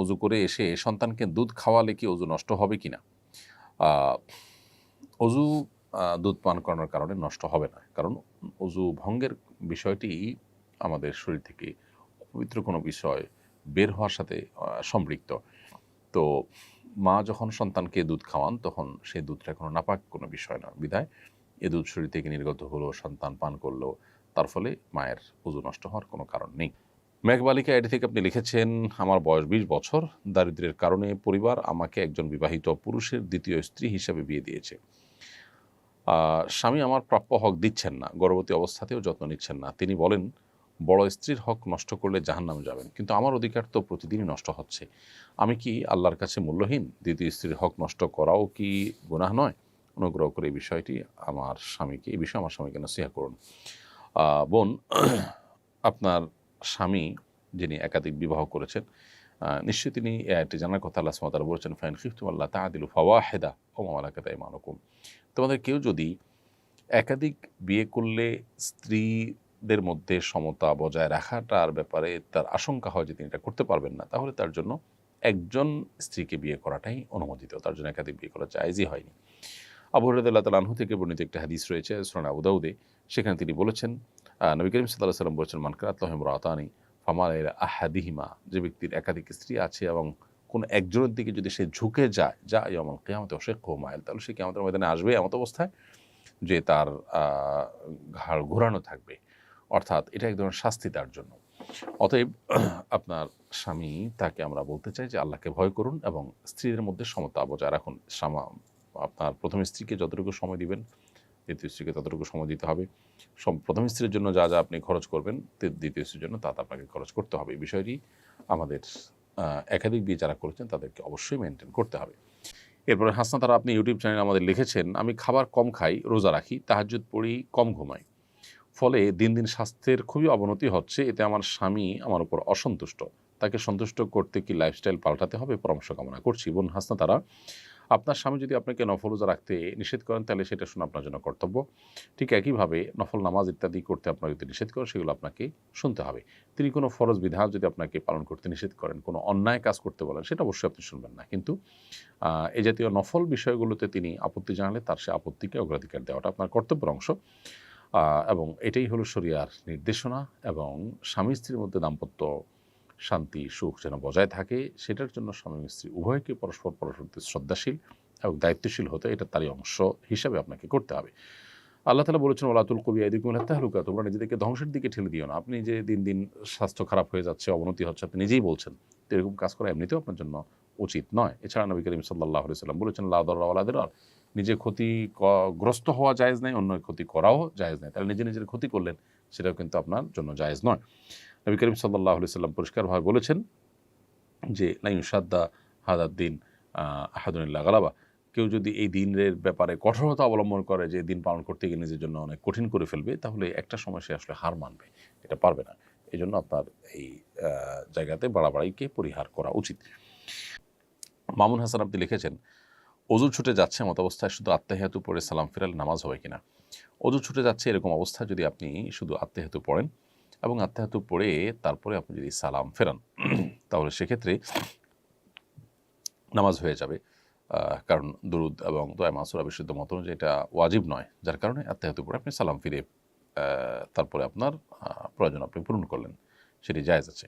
অজু করে এসে সন্তানকে দুধ খাওয়ালে কি অজু নষ্ট হবে কি না অজু দুধ পান করানোর কারণে নষ্ট হবে না। কারণ অজু ভঙ্গের বিষয়টি আমাদের শরীর থেকে পবিত্র কোনো বিষয় বের হওয়ার সাথে সম্পৃক্ত। তো মা যখন সন্তানকে দুধ খাওয়ান, তখন সেই দুধটা কোনো নাপাক কোনো বিষয় না বিধায় এ দুধ শরীর থেকে নির্গত হলো, সন্তান পান করল, তার ফলে মায়ের উজু নষ্ট হওয়ার কোনো কারণ নেই। মেঘবালিকা এটি থেকে আপনি লিখেছেন, আমার বয়স বিশ বছর। দারিদ্র্যের কারণে পরিবার আমাকে একজন বিবাহিত পুরুষের দ্বিতীয় স্ত্রী হিসেবে বিয়ে দিয়েছে। স্বামী আমার প্রাপ্য হক দিচ্ছেন না, গর্ভবতী অবস্থাতেও যত্ন নিচ্ছেন না। তিনি বলেন, বড় স্ত্রীর হক নষ্ট করলে জাহান্নাম যাবেন, কিন্তু আমার অধিকার তো প্রতিদিনই নষ্ট হচ্ছে। আমি কি আল্লাহর কাছে মূল্যহীন? দ্বিতীয় স্ত্রীর হক নষ্ট করাও কি গুনাহ নয়? অনুগ্রহ করে এই বিষয়টি আমার স্বামীকে, এই বিষয়ে আমার স্বামীকে নসিহা করুন। বোন, আপনার স্বামী যিনি একাধিক বিবাহ করেছেন নিশ্চয়ই তিনি এ আয়াতটি জানার কথা আল্লাহ সুমাতারা বলেছেন, ফাইন খিফতুম আল্লাহ তাহাদিলু ফাওয়াহেদা ও মামালাকাত ইমানুকুম তোমাদের কেউ যদি একাধিক বিয়ে করলে স্ত্রীদের মধ্যে সমতা বজায় রাখাটার ব্যাপারে তার আশঙ্কা হয় যে তিনি এটা করতে পারবেন না, তাহলে তার জন্য একজন স্ত্রীকে বিয়ে করাটাই অনুমোদিত, তার জন্য একাধিক বিয়ে করা জায়জই হয়নি। আবু হরদুল্লাহ তালাহু থেকে বর্ণিত একটা হাদিস রয়েছে, সোনান আবুদাউদে সেখানে তিনি বলেছেন নবী করিম সাল্লাহ সাল্লাম বলেছেন মানকারাতহিম রাতানি ফামাল আহাদিহিমা যে ব্যক্তির একাধিক স্ত্রী আছে এবং কোন একজনের দিকে যদি সে ঝুঁকে যায়, যা ইয়মল কেয়ামত অশেখ মাইল, তাহলে সে কেয়ামতের ময়দানে আসবে এমত অবস্থায় যে তার ঘাড় ঘোরানো থাকবে। অর্থাৎ এটা এক ধরনের শাস্তি তার জন্য। অতএব আপনার স্বামী তাকে আমরা বলতে চাই যে আল্লাহকে ভয় করুন এবং স্ত্রীদের মধ্যে সমতা বজায় রাখুন। আপনার প্রথম স্ত্রীকে যতটুকু সময় দিবেন দ্বিতীয় স্ত্রীকে ততটুকু সময় দিতে হবে। প্রথম স্ত্রীর জন্য যা যা আপনি খরচ করবেন দ্বিতীয় স্ত্রীর জন্য তা আপনাকে খরচ করতে হবে। এই বিষয়টি আমাদের একাধিক বিয়ে যারা করেছেন তাদেরকে অবশ্যই মেনটেন করতে হবে। এরপরে হাসনা তারা আপনি ইউটিউব চ্যানেলে আমাদের লিখেছেন, আমি খাবার কম খাই, রোজা রাখি, তাহাজ্জুদ পড়ি, কম ঘুমাই। ফলে দিন দিন স্বাস্থ্যের খুবই অবনতি হচ্ছে, এতে আমার স্বামী আমার উপর অসন্তুষ্ট। তাকে সন্তুষ্ট করতে কি লাইফস্টাইল পাল্টাতে হবে? পরামর্শ কামনা করছি। বোন হাসনা তারা আপনার স্বামী যদি আপনাকে নফল রোজা রাখতে নিষেধ করেন, তাহলে সেটা শোনা আপনার জন্য কর্তব্য। ঠিক একইভাবে নফল নামাজ ইত্যাদি করতে আপনার যদি নিষেধ করেন, সেগুলো আপনাকে শুনতে হবে। তিনি কোনো ফরজ বিধান যদি আপনাকে পালন করতে নিষেধ করেন, কোনো অন্যায় কাজ করতে বলেন, সেটা অবশ্যই আপনি শুনবেন না। কিন্তু এই জাতীয় নফল বিষয়গুলোতে তিনি আপত্তি জানালে তার সে আপত্তিকে অগ্রাধিকার দেওয়াটা আপনার কর্তব্যের অংশ। এবং এটাই হলো শরিয়ার নির্দেশনা এবং স্বামী স্ত্রীর মধ্যে দাম্পত্য শান্তি, সুখ যেন বজায় থাকে, সেটার জন্য স্বামী স্ত্রী উভয়কে পরস্পর পরস্পর শ্রদ্ধাশীল এবং দায়িত্বশীল হতে এটা তারই অংশ হিসাবে আপনাকে করতে হবে। আল্লাহ তালা বলেছেন ওলাতুল কবি আদিকুল তাহলুকা তোমরা নিজেদেরকে ধ্বংসের দিকে ঠেলে দিও না। আপনি যে দিন দিন স্বাস্থ্য খারাপ হয়ে যাচ্ছে, অবনতি হচ্ছে, আপনি নিজেই বলছেন, তো এরকম কাজ করা এমনিতেও আপনার জন্য উচিত নয়। এছাড়া নবী করিম সাল্লাহ সাল্লাম বলেছেন লাউদ্দার নিজে ক্ষতি গ্রস্ত হওয়া জায়েজ নাই অন্য ক্ষতি করাও জায়েজ নাই। তাহলে নিজে নিজের ক্ষতি করলেন, সেটাও কিন্তু আপনার জন্য জায়েজ নয়। নবী করিম সাল্লাহ সাল্লাম পরিষ্কারভাবে বলেছেন যে লাইসাদ্দা হাদাদ্দিন আহাদুল্লাহ গালাবা। কেউ যদি এই দিনের ব্যাপারে কঠোরতা অবলম্বন করে যে, দিন পালন করতে গিয়ে নিজের জন্য অনেক কঠিন করে ফেলবে, তাহলে একটা সময় সে আসলে হার মানবে, এটা পারবে না। এই জন্য আপনার এই জায়গাতে বাড়াবাড়িকে পরিহার করা উচিত। মামুন হাসান আপনি লিখেছেন অজু ছুটে যাচ্ছে এমত অবস্থায় শুধু আত্মাহিয়াতু পড়ে সালাম ফেরাল নামাজ হবে কিনা? অজু ছুটে যাচ্ছে এরকম অবস্থা যদি আপনি শুধু আত্মাহিয়াতু পড়েন এবং আত্মাহিয়াতু পড়ে তারপরে আপনি যদি সালাম ফেরান, তাহলে সেক্ষেত্রে নামাজ হয়ে যাবে। কারণ দুরুদ এবং দোয়া মাসুরা বিশুদ্ধ মত অনুযায়ী এটা ওয়াজিব নয়। যার কারণে আত্মাহিয়াতু পড়ে আপনি সালাম ফিরে তারপরে আপনার প্রয়োজন আপনি পূরণ করলেন। সেটি জায়জ আছে।